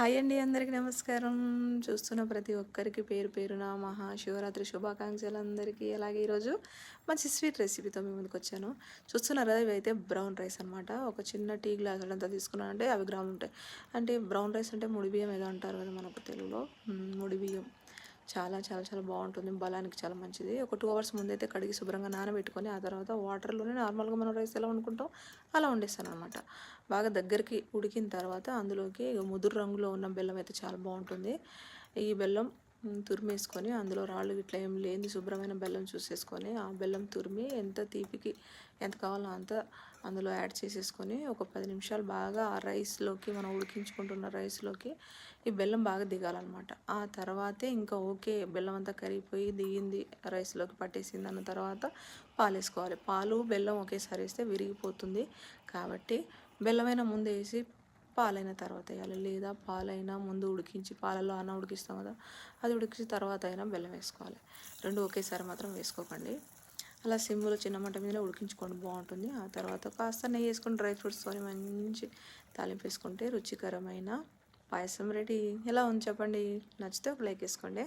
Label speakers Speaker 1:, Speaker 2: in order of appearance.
Speaker 1: Hi అండి అందరికీ నమస్కారం. చూస్తున్న ప్రతి ఒక్కరికి పేరు పేరున మహాశివరాత్రి శుభాకాంక్షలు అందరికీ. అలాగే ఈరోజు మంచి స్వీట్ రెసిపీతో మీ ముందుకు వచ్చాను. చూస్తున్నారా ఇవి అయితే బ్రౌన్ రైస్ అనమాట ఒక చిన్న టీ గ్లాస్ అంతా తీసుకున్నానంటే అవి గ్రాములు ఉంటాయి. అంటే బ్రౌన్ రైస్ అంటే ముడి బియ్యం ఏదో అంటారు కదా మనకు తెలుగులో? ముడి బియ్యం. చాలా చాలా చాలా బాగుంటుంది. బలానికి చాలా మంచిది. ఒక టూ అవర్స్ ముందైతే కడిగి శుభ్రంగా నానబెట్టుకొని ఆ తర్వాత వాటర్లోనే నార్మల్గా మనం రైస్ ఎలా వండుకుంటాం అలా వండేస్తాను అనమాట బాగా దగ్గరికి ఉడికిన తర్వాత అందులోకి ముదురు రంగులో ఉన్న బెల్లం అయితే చాలా బాగుంటుంది. ఈ బెల్లం తురిమేసుకొని అందులో రాళ్ళు ఇట్లా ఏం లేని శుభ్రమైన బెల్లం చూసేసుకొని ఆ బెల్లం తురిమి ఎంత తీపికి ఎంత కావాలో అంత అందులో యాడ్ చేసేసుకొని ఒక పది నిమిషాలు బాగా ఆ రైస్లోకి మనం ఉడికించుకుంటున్న రైస్లోకి ఈ బెల్లం బాగా దిగాలన్నమాట. ఆ తర్వాతే ఇంకా ఓకే బెల్లం అంతా కరిగిపోయి దిగింది రైస్లోకి పట్టేసింది అన్న తర్వాత పాలు వేసుకోవాలి పాలు బెల్లం ఒకేసారి వేస్తే విరిగిపోతుంది. కాబట్టి బెల్లమైన ముందు వేసి పాలైన తర్వాత వేయాలి. లేదా పాలైనా ముందు ఉడికించి పాలలో అన్న ఉడికిస్తాం కదా అది ఉడికించిన తర్వాత అయినా బెల్లం వేసుకోవాలి. రెండు ఒకేసారి మాత్రం వేసుకోకండి. అలా సిమ్లో చిన్న మంట మీద ఉడికించుకోండి బాగుంటుంది. ఆ తర్వాత కాస్త నెయ్యి వేసుకొని డ్రై ఫ్రూట్స్తో మంచి తాలింపు వేసుకుంటే రుచికరమైన పాయసం రెడీ. ఎలా ఉంది చెప్పండి? నచ్చితే ఒక లైక్ వేసుకోండి.